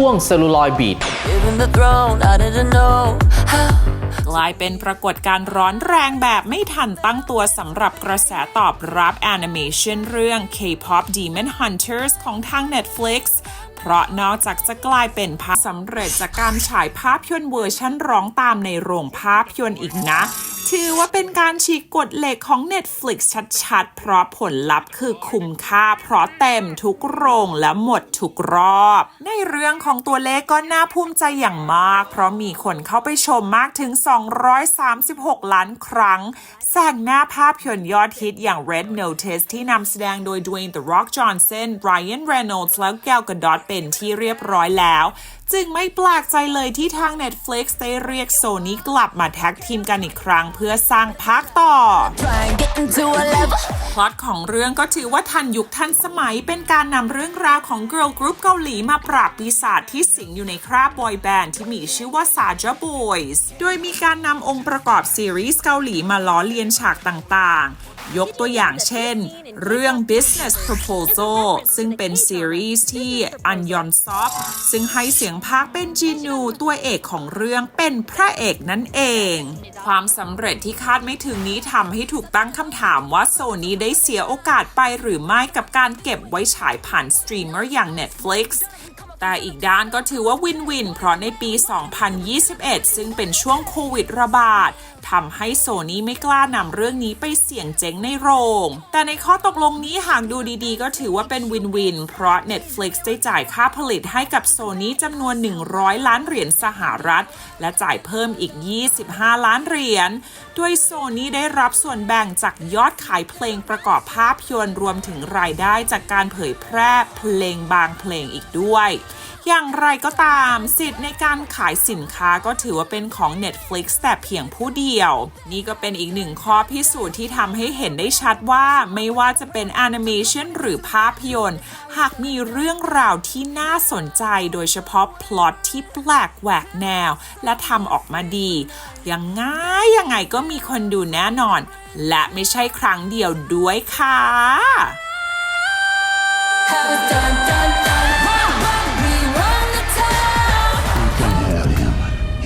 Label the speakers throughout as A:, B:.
A: ช่วง Celluloid Beat
B: Given the throne, I didn't know how.
C: กลายเป็นปรากฏการณ์ร้อนแรงแบบไม่ทันตั้งตัวสำหรับกระแสตอบรับแอนิเมชันเรื่อง K-pop Demon Hunters ของทาง Netflix เพราะนอกจากจะกลายเป็นภาพสำเร็จจากการฉายภาพยนตร์เวอร์ชันร้องตามในโรงภาพยนตร์อีกนะ ถือว่าเป็นการฉีกกฎเหล็กของ Netflix ชัดๆ เพราะผลลัพธ์คือคุ้มค่า เพราะเต็มทุกโรงและหมดทุกรอบ ในเรื่องของตัวเลขก็น่าภูมิใจอย่างมาก เพราะมีคนเข้าไปชมมากถึง 236 ล้านครั้ง แซงหน้าภาพยนตร์ยอดฮิตอย่าง Red Notice ที่นำแสดงโดย Dwayne The Rock Johnson Ryan Reynolds และ Gal Gadot เป็นที่เรียบร้อยแล้วจึงไม่แปลกใจเลยที่ทาง Netflix ได้เรียกโซนี้กลับมาแท็กทีมกันอีกครั้งเพื่อสร้างภาคต่อพล็อตของเรื่องก็ถือว่าทันยุคทันสมัยเป็นการนำเรื่องราวของ Girl Group เกาหลีมาปราบปีศาจที่สิงอยู่ในคราบบอยแบนด์ที่มีชื่อว่า Saja Boys โดยมีการนำองค์ประกอบซีรีส์เกาหลีมาล้อเลียนฉากต่างๆ ยกตัวอย่างเช่น เรื่อง Business Proposal ซึ่งเป็นซีรีส์ที่อันยอนซอฟซึ่งให้เสียงพากเป็นจีนูตัวเอกของเรื่องเป็นพระเอกนั่นเอง ความสำเร็จที่คาดไม่ถึงนี้ทำให้ถูกตั้งคำถามว่าโซนี้ได้เสียโอกาสไปหรือไม่กับการเก็บไว้ฉายผ่านสตรีมเมอร์อย่าง Netflix แต่อีกด้านก็ถือว่าวินวิน เพราะในปี 2021 ซึ่งเป็นช่วงโควิดระบาดทำให้โซนี่ไม่กล้านำเรื่องนี้ไปเสี่ยงเจ๊งในโรง แต่ในข้อตกลงนี้หากดูดีๆ ก็ถือว่าเป็นวินวิน เพราะ Netflix ได้จ่ายค่าผลิตให้กับโซนี่จำนวน 100 ล้านเหรียญสหรัฐ และจ่ายเพิ่มอีก 25 ล้านเหรียญ ด้วยโซนี่ได้รับส่วนแบ่งจากยอดขายเพลงประกอบภาพยนตร์รวมถึงรายได้จากการเผยแพร่เพลงบางเพลงอีกด้วย อย่างไรก็ตาม สิทธิ์ในการขายสินค้าก็ถือว่าเป็นของ Netflix แต่เพียงผู้เดียว นี่ก็เป็นอีกหนึ่งข้อพิสูจน์ที่ทำให้เห็นได้ชัดว่าไม่ว่าจะเป็นแอนิเมชันหรือภาพยนตร์ หากมีเรื่องราวที่น่าสนใจโดยเฉพาะพล็อตที่แปลกแหวกแนว และทำออกมาดี ยังไงยังไงก็มีคนดูแน่นอน และไม่ใช่ครั้งเดียวด้วยค่ะ
B: Have it done, done, done.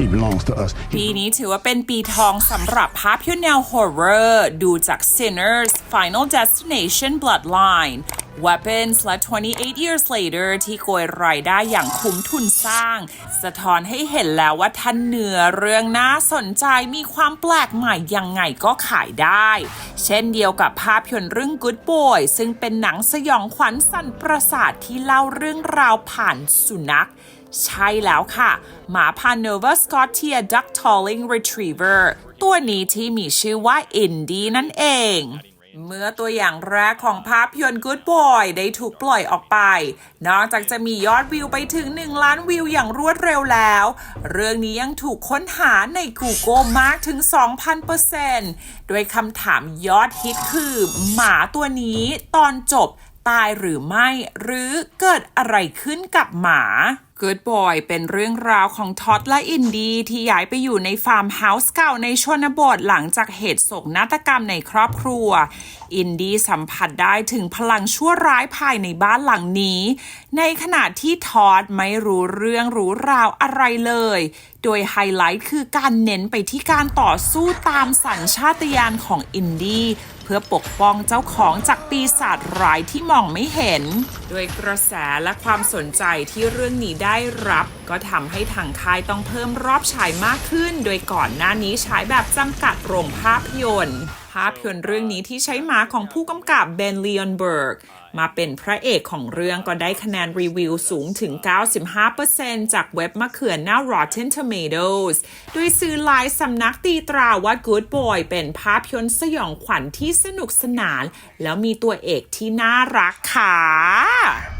D: He belongs to us.
C: ปีนี้ถือว่าเป็นปีทองสำหรับภาพยนตร์แนว horror ดูจาก Sinners Final Destination Bloodline Weapons และ 28 Years Later ที่โกยรายได้อย่างคุ้มทุนสร้าง สะท้อนให้เห็นแล้วว่าท่านเนื้อเรื่องน่าสนใจมีความแปลกใหม่ยังไงก็ขายได้ เช่นเดียวกับภาพยนตร์เรื่อง Good Boy ซึ่งเป็นหนังสยองขวัญสั่นประสาทที่เล่าเรื่องราวผ่านสุนัขใช่แล้วค่ะ หมาพันธุ์ Nova Scotia Duck Talling Retriever ตัวนี้ที่มีชื่อว่าอินดี้นั่นเอง เมื่อตัวอย่างแรกของภาพยนตร์ Good Boy ได้ถูกปล่อยออกไป นอกจากจะมียอดวิวไปถึง 1 ล้านวิวอย่างรวดเร็วแล้ว เรื่องนี้ยังถูกค้นหาใน Google มากถึง 2,000%โดยคำถามยอดฮิตคือ หมาตัวนี้ตอนจบตายหรือไม่ หรือเกิดอะไรขึ้นกับหมา Good Boy เป็นเรื่องราวของท็อดและอินดีที่ย้ายไปอยู่ในฟาร์มเฮาส์เก่าในชนบทหลังจากเหตุโศกนาฏกรรมในครอบครัว อินดีสัมผัสได้ถึงพลังชั่วร้ายภายในบ้านหลังนี้ ในขณะที่ท็อดไม่รู้เรื่องรู้ราวอะไรเลยโดยไฮไลท์คือการเน้นไปที่การต่อสู้ตามสัญชาตญาณของอินดี้เพื่อปกป้องเจ้าของจากปีศาจร้ายที่มองไม่เห็น โดยกระแสและความสนใจที่เรื่องนี้ได้รับ ก็ทำให้ทางค่ายต้องเพิ่มรอบฉายมากขึ้น โดยก่อนหน้านี้ฉายแบบจำกัดโรงภาพยนตร์ภาพยนตร์เรื่องนี้ที่ใช้หมาของผู้กำกับเบนลีออนเบิร์กมาเป็นพระเอกของเรื่องก็ได้คะแนนรีวิวสูงถึง 95%จากเว็บมะเขือหน้า Rotten Tomatoes โดยสื่อหลายสำนักตีตราว่า Good Boy เป็นภาพยนตร์สยองขวัญที่สนุกสนาน แล้วมีตัวเอกที่น่ารักค่ะ